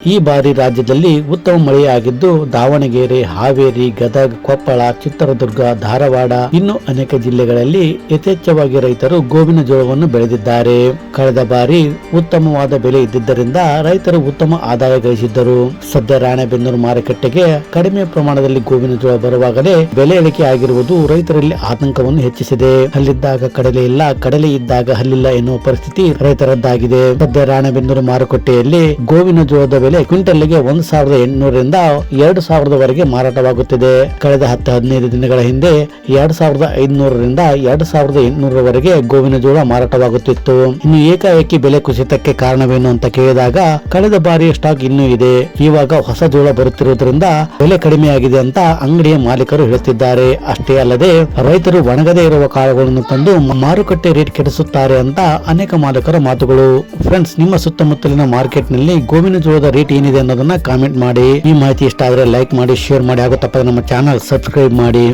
ಈ ಬಾರಿ ರಾಜ್ಯದಲ್ಲಿ ಉತ್ತಮ ಮಳೆಯಾಗಿದ್ದು ದಾವಣಗೆರೆ, ಹಾವೇರಿ, ಗದಗ, ಕೊಪ್ಪಳ, ಚಿತ್ರದುರ್ಗ, ಧಾರವಾಡ ಇನ್ನು ಅನೇಕ ಜಿಲ್ಲೆಗಳಲ್ಲಿ ಯಥೇಚ್ಛವಾಗಿ ರೈತರು ಗೋವಿನ ಜೋಳವನ್ನು ಬೆಳೆದಿದ್ದಾರೆ. ಕಳೆದ ಬಾರಿ ಉತ್ತಮವಾದ ಬೆಲೆ ಇದ್ದಿದ್ದರಿಂದ ರೈತರು ಉತ್ತಮ ಆದಾಯ ಗಳಿಸಿದ್ದರು. ಸದ್ಯ ರಾಣೆಬೆನ್ನೂರು ಮಾರುಕಟ್ಟೆಗೆ ಕಡಿಮೆ ಪ್ರಮಾಣದಲ್ಲಿ ಗೋವಿನ ಜೋಳ ಬರುವಾಗಲೇ ಬೆಲೆ ಇಳಿಕೆ ಆಗಿರುವುದು ರೈತರಲ್ಲಿ ಆತಂಕವನ್ನು ಹೆಚ್ಚಿಸಿದೆ. ಹಲ್ಲಿದ್ದಾಗ ಕಡಲೆ ಇಲ್ಲ, ಕಡಲೆ ಇದ್ದಾಗ ಹಲ್ಲಿಲ್ಲ ಎನ್ನುವ ಪರಿಸ್ಥಿತಿ ರೈತರದ್ದಾಗಿದೆ. ಸದ್ಯ ರಾಣೆಬೆನ್ನೂರು ಮಾರುಕಟ್ಟೆಯಲ್ಲಿ ಗೋವಿನ ಜೋಳದ ಬೆಲೆ ಕ್ವಿಂಟಲ್ಗೆ ಒಂದು ಸಾವಿರದ ಎಂಟುನೂರರಿಂದ ಎರಡು ಸಾವಿರದವರೆಗೆ ಮಾರಾಟವಾಗುತ್ತಿದೆ. ಕಳೆದ ಹತ್ತು ಹದಿನೈದು ದಿನಗಳ ಹಿಂದೆ ಎರಡು ಸಾವಿರದ ಐದುನೂರರಿಂದ ಎರಡು ಸಾವಿರದ ಎಂಟುನೂರವರೆಗೆ ಗೋವಿನ ಜೋಳ ಮಾರಾಟವಾಗುತ್ತಿತ್ತು. ಇನ್ನು ಏಕಾಏಕಿ ಬೆಲೆ ಕುಸಿತಕ್ಕೆ ಕಾರಣವೇನು ಅಂತ ಕೇಳಿದಾಗ ಕಳೆದ ಬಾರಿಯ ಸ್ಟಾಕ್ ಇನ್ನೂ ಇದೆ. ಇವಾಗ ಹೊಸ ಜೋಳ ಬರುತ್ತಿರುವುದರಿಂದ ಬೆಲೆ ಕಡಿಮೆಯಾಗಿದೆ ಅಂತ ಅಂಗಡಿಯ ಮಾಲೀಕರು ಹೇಳುತ್ತಿದ್ದಾರೆ. ಅಷ್ಟೇ ಅಲ್ಲದೆ ರೈತರು ಒಣಗದೇ ಇರುವ ಕಾಳುಗಳನ್ನು ತಂದು ಮಾರುಕಟ್ಟೆ ರೇಟ್ ಕೆಡಿಸುತ್ತಾರೆ ಅಂತ ಅನೇಕ ಮಾಲೀಕರ ಮಾತುಗಳು. ಫ್ರೆಂಡ್ಸ್, ನಿಮ್ಮ ಸುತ್ತಮುತ್ತಲಿನ ಮಾರ್ಕೆಟ್ನಲ್ಲಿ ಗೋವಿನ ಜೋಳದ ರೇಟ್ ಏನಿದೆ ಅನ್ನೋದನ್ನ ಕಾಮೆಂಟ್ ಮಾಡಿ. ಈ ಮಾಹಿತಿ ಇಷ್ಟ ಆದ್ರೆ ಲೈಕ್ ಮಾಡಿ ಶೇರ್ ಮಾಡಿ. ಆಗುತ್ತಪ್ಪ ನಮ್ಮ ಚಾನಲ್ ಸಬ್ಸ್ಕ್ರೈಬ್ ಮಾಡಿ.